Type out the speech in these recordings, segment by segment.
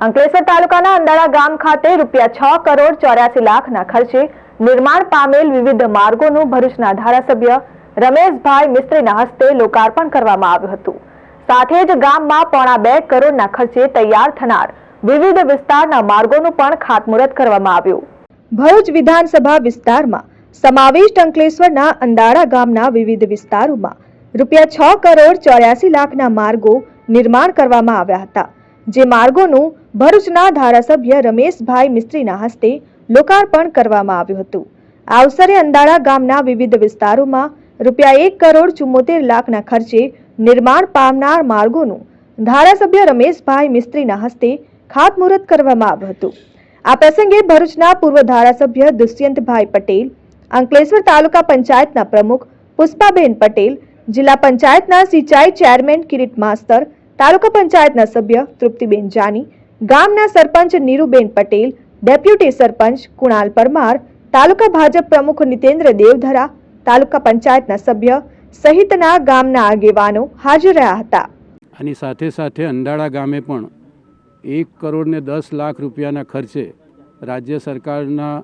અંકલેશ્વર તાલુકાના અંદાળા ગામ ખાતે રૂપિયા છ કરોડ ચોર્યાસી લાખના ખર્ચે નિર્માણ પામેલ વિવિધ માર્ગોનું ભરૂચના ધારાસભ્ય રમેશભાઈ મિસ્ત્રીના હસ્તે લોકાર્પણ કરવામાં આવ્યું હતું. સાથે જ ગામમાં પોણા બે કરોડના ખર્ચે તૈયાર થનાર વિવિધ વિસ્તારના માર્ગોનું પણ ખાતમુહૂર્ત કરવામાં આવ્યું. ભરૂચ વિધાનસભા વિસ્તારમાં સમાવિષ્ટ અંકલેશ્વરના અંદાળા ગામના વિવિધ વિસ્તારોમાં રૂપિયા છ કરોડ ચોર્યાસી લાખના માર્ગો નિર્માણ કરવામાં આવ્યા હતા. જે માર્ગોનું ભરૂચના ધારાસભ્ય રમેશભાઈ મિસ્ત્રીના હસ્તે લોકાર્પણ કરવામાં આવ્યું હતું. આ અવસરે અંદાળા ગામના વિવિધ વિસ્તારોમાં રૂપિયા એક કરોડ ચુમ્મોતેર લાખના ખર્ચે નિર્માણ પામનાર માર્ગોનું ધારાસભ્ય રમેશભાઈ મિસ્ત્રીના હસ્તે ખાતમુહૂર્ત કરવામાં આવ્યું હતું. આ પ્રસંગે ભરૂચના પૂર્વ ધારાસભ્ય દુષ્યંતભાઈ પટેલ, અંકલેશ્વર તાલુકા પંચાયતના પ્રમુખ પુષ્પાબેન પટેલ, જિલ્લા પંચાયતના સિંચાઈ ચેરમેન કિરીટ માસ્તર તાલુકા પંચાયતના સભ્ય તૃપ્તિબેન જાની, ગામના સરપંચ નીરુબેન પટેલ, ડેપ્યુટી સરપંચ કુણાલ પરમાર, તાલુકા ભાજપ પ્રમુખ નિતેન્દ્ર દેવધરા, તાલુકા પંચાયતના સભ્ય સહિતના ગામના આગેવાનો હાજર રહ્યા હતા. આની સાથે સાથે અંદાળા ગામે પણ એક કરોડ ને દસ લાખ રૂપિયાના ખર્ચે રાજ્ય સરકારના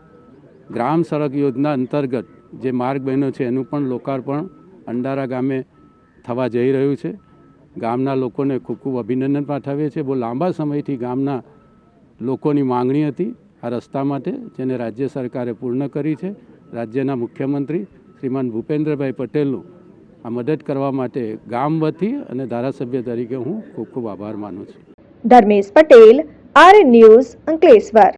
ગ્રામ સડક યોજના અંતર્ગત જે માર્ગ બન્યો છે, એનું પણ લોકાર્પણ અંડારા ગામે થવા જઈ રહ્યું છે. ગામના લોકોને ખૂબ ખૂબ અભિનંદન પાઠવીએ છીએ. બહુ લાંબા સમયથી ગામના લોકોની માંગણી હતી આ રસ્તા માટે, જેને રાજ્ય સરકારે પૂર્ણ કરી છે. રાજ્યના મુખ્યમંત્રી શ્રીમાન ભૂપેન્દ્રભાઈ પટેલનું આ મદદ કરવા માટે ગામ વતી અને ધારાસભ્ય તરીકે હું ખૂબ ખૂબ આભાર માનું છું. Dharmesh Patel, R news Ankleshwar.